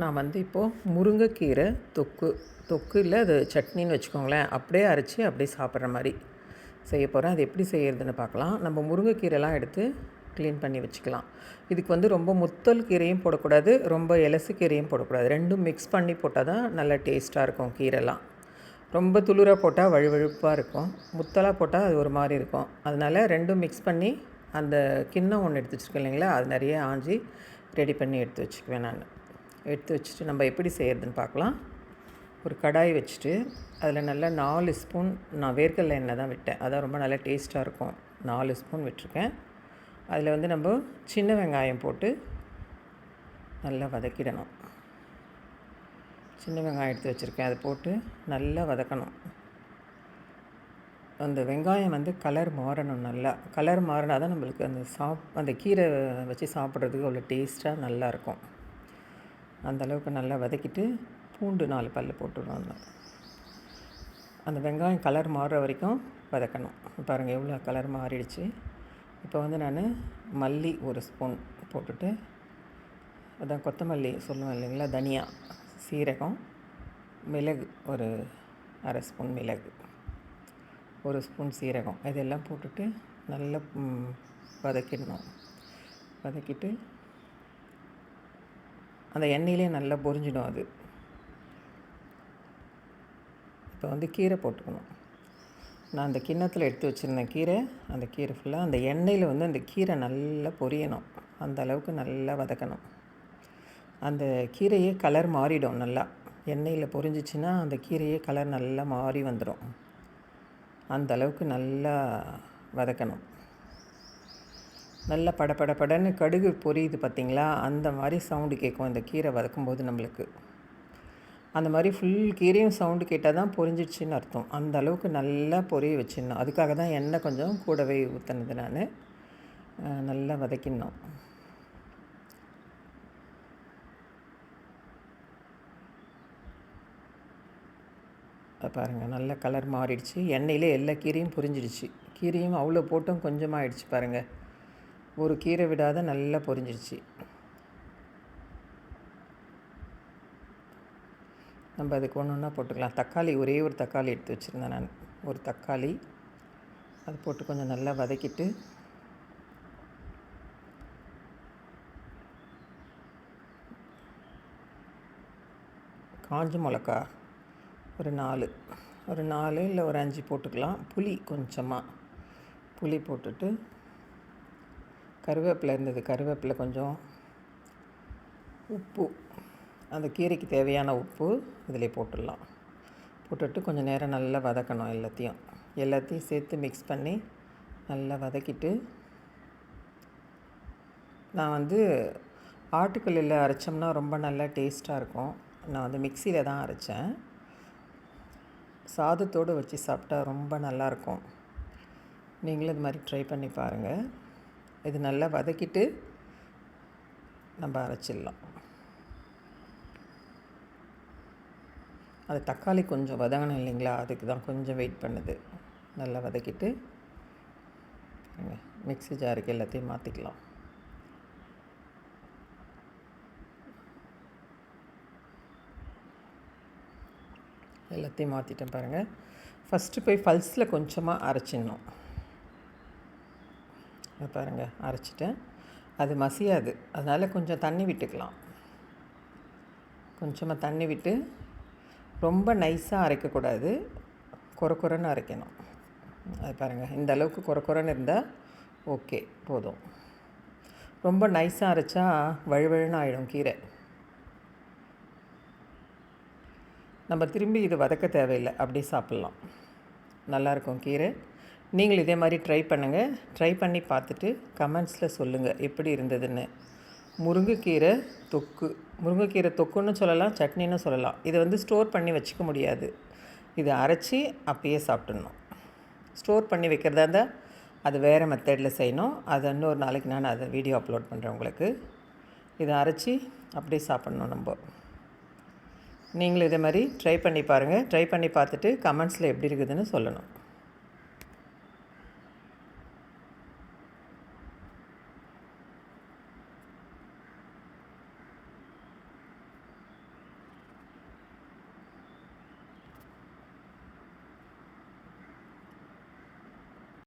நான் வந்து இப்போது முருங்கைக்கீரை தொக்கு தொக்கு இல்லை அது சட்னின்னு வச்சுக்கோங்களேன். அப்படியே அரைச்சி அப்படியே சாப்பிட்ற மாதிரி செய்ய போகிறேன் அது எப்படி செய்கிறதுன்னு பார்க்கலாம். நம்ம முருங்கைக்கீரைலாம் எடுத்து க்ளீன் பண்ணி வச்சுக்கலாம். இதுக்கு வந்து ரொம்ப முத்தல் கீரையும் போடக்கூடாது ரொம்ப எலசு கீரையும் போடக்கூடாது. ரெண்டும் மிக்ஸ் பண்ணி போட்டால் தான் நல்லா டேஸ்ட்டாக இருக்கும் கீரைலாம். ரொம்ப துளிராக போட்டால் வழுவழுப்பாக இருக்கும். முத்தலாக போட்டால் அது ஒரு மாதிரி இருக்கும். அதனால் ரெண்டும் மிக்ஸ் பண்ணி அந்த கிண்ணம் ஒன்று எடுத்து வச்சுருக்கேன் இல்லைங்களா? அது நிறைய ஆஞ்சி ரெடி பண்ணி எடுத்து வச்சுக்குவேன் நான். எடுத்து வச்சுட்டு நம்ம எப்படி செய்கிறதுன்னு பார்க்கலாம். ஒரு கடாய் வச்சுட்டு அதில் நல்லா நாலு ஸ்பூன் நான் வேர்க்கடல எண்ணெய் தான் விட்டேன். அதான் ரொம்ப நல்லா டேஸ்ட்டாக இருக்கும். நாலு ஸ்பூன் விட்டுருக்கேன். அதில் வந்து நம்ம சின்ன வெங்காயம் போட்டு நல்லா வதக்கிடணும். சின்ன வெங்காயம் எடுத்து வச்சுருக்கேன். அதை போட்டு நல்லா வதக்கணும். அந்த வெங்காயம் வந்து கலர் மாறணும் நல்லா. கலர் மாறினா தான் நம்மளுக்கு அந்த சாப் அந்த கீரை வச்சு சாப்பிட்றதுக்கு அவ்வளோ டேஸ்ட்டாக நல்லாயிருக்கும். அந்தளவுக்கு நல்லா வதக்கிட்டு பூண்டு நாலு பல் போட்டுடணும் அந்த வெங்காயம் கலர் மாறுற வரைக்கும் வதக்கணும். பாருங்கள் எவ்வளோ கலர் மாறிடுச்சு. இப்போ வந்து நான் மல்லி ஒரு ஸ்பூன் போட்டுட்டு அதான் கொத்தமல்லி சொல்லுவேன் இல்லைங்களா தனியா சீரகம் மிளகு ஒரு அரை ஸ்பூன் மிளகு ஒரு ஸ்பூன் சீரகம் இதெல்லாம் போட்டுட்டு நல்லா வதக்கிடணும். வதக்கிட்டு அந்த எண்ணெயிலே நல்லா பொரிஞ்சிடும் அது. இப்போ வந்து கீரை போட்டுக்கணும். நான் அந்த கிண்ணத்தில் எடுத்து வச்சுருந்தேன் கீரை அந்த கீரை ஃபுல்லாக அந்த எண்ணெயில் வந்து அந்த கீரை நல்லா பொரியணும். அந்த அளவுக்கு நல்லா வதக்கணும். அந்த கீரையே கலர் மாறிடும் நல்லா. எண்ணெயில் பொரிஞ்சிச்சின்னா அந்த கீரையே கலர் நல்லா மாறி வந்துடும் அந்த அளவுக்கு நல்லா வதக்கணும். நல்லா பட படன்னு கடுகு பொரியுது பார்த்திங்களா? அந்த மாதிரி சவுண்டு கேட்கும். இந்த கீரை வதக்கும்போது நம்மளுக்கு. அந்த மாதிரி ஃபுல் கீரையும் சவுண்டு கேட்டால் தான் பொரிஞ்சிடுச்சின்னு அர்த்தம். அந்த அளவுக்கு நல்லா பொரிய வச்சிடணும். அதுக்காக தான் எண்ணெய் கொஞ்சம் கூடவே ஊற்றினது நான். நல்லா வதக்கிடணும். பாருங்கள் நல்ல கலர் மாறிடுச்சு. எண்ணெயிலே எல்லா கீரையும் பொரிஞ்சிடுச்சு. கீரையும் அவ்வளோ போட்டும் கொஞ்சமாக ஆயிடுச்சு பாருங்கள் ஒரு கீரை விடாத நல்லா பொரிஞ்சிருச்சு. நம்ம அதுக்கு ஒன்று ஒன்றா போட்டுக்கலாம். தக்காளி ஒரே ஒரு தக்காளி எடுத்து வச்சுருந்தேன் நான். ஒரு தக்காளி அது போட்டு கொஞ்சம் நல்லா வதக்கிட்டு காஞ்ச மிளகா ஒரு நாலு ஒரு நாலு இல்லை ஒரு அஞ்சு போட்டுக்கலாம். புளி கொஞ்சமாக புளி போட்டுட்டு கருவேப்பிலை இருந்தது. கருவேப்பிலை கொஞ்சம் உப்பு அந்த கீரைக்கு தேவையான உப்பு இதில் போட்டுடலாம். போட்டுட்டு கொஞ்சம் நேரம் நல்லா வதக்கணும் எல்லாத்தையும். எல்லாத்தையும் சேர்த்து மிக்ஸ் பண்ணி நல்லா வதக்கிட்டு நான் வந்து ஆட்டுக்கல்லில் அரைச்சோம்னா ரொம்ப நல்லா டேஸ்ட்டாக இருக்கும். நான் வந்து மிக்சியில் தான் அரைச்சேன். சாதத்தோடு வச்சு சாப்பிட்டா ரொம்ப நல்லாயிருக்கும் நீங்களும் இது மாதிரி ட்ரை பண்ணி பாருங்கள் இது நல்லா வதக்கிட்டு நம்ம அரைச்சிடலாம். அது தக்காளி கொஞ்சம் வதங்கணும் இல்லைங்களா? அதுக்கு தான் கொஞ்சம் வெயிட் பண்ணுது. நல்லா வதக்கிட்டு மிக்ஸி ஜாருக்கு எல்லாத்தையும் மாற்றிக்கலாம் எல்லாத்தையும் மாற்றிட்டேன் பாருங்கள் ஃபஸ்ட்டு போய் பல்ஸில் கொஞ்சமாக அரைச்சிடணும். பாருங்கள் அரைச்சிட்டேன். அது மசியாது. அதனால் கொஞ்சம் தண்ணி விட்டுக்கலாம். கொஞ்சமாக தண்ணி விட்டு ரொம்ப நைஸாக அரைக்கக்கூடாது. குறை அரைக்கணும். அது பாருங்கள் இந்த அளவுக்கு குறை இருந்தால் ஓகே போதும். ரொம்ப நைஸாக அரைச்சா வழுவழுன்னு ஆகிடும் கீரை. நம்ம திரும்பி இது வதக்க தேவையில்லை அப்படியே சாப்பிட்லாம். நல்லாயிருக்கும் கீரை. நீங்கள் இதே மாதிரி ட்ரை பண்ணுங்கள் ட்ரை பண்ணி பார்த்துட்டு கமெண்ட்ஸில் சொல்லுங்கள் எப்படி இருந்ததுன்னு. முருங்கைக்கீரை தொக்கு. முருங்கைக்கீரை தொக்குன்னு சொல்லலாம் சட்னின்னு சொல்லலாம். இதை வந்து ஸ்டோர் பண்ணி வச்சுக்க முடியாது. இதை அரைச்சி அப்பயே சாப்பிட்ணும். ஸ்டோர் பண்ணி வைக்கிறதா இருந்தால் அது வேறு மெத்தடில் செய்யணும். அதை இன்னொரு நாளைக்கு நான் அதை வீடியோ அப்லோட் பண்ணுறேன் உங்களுக்கு. இதை அரைச்சி அப்படியே சாப்பிட்ணும் நம்ம. நீங்களும் இதே மாதிரி ட்ரை பண்ணி பாருங்கள் ட்ரை பண்ணி பார்த்துட்டு கமெண்ட்ஸில் எப்படி இருக்குதுன்னு சொல்லணும்.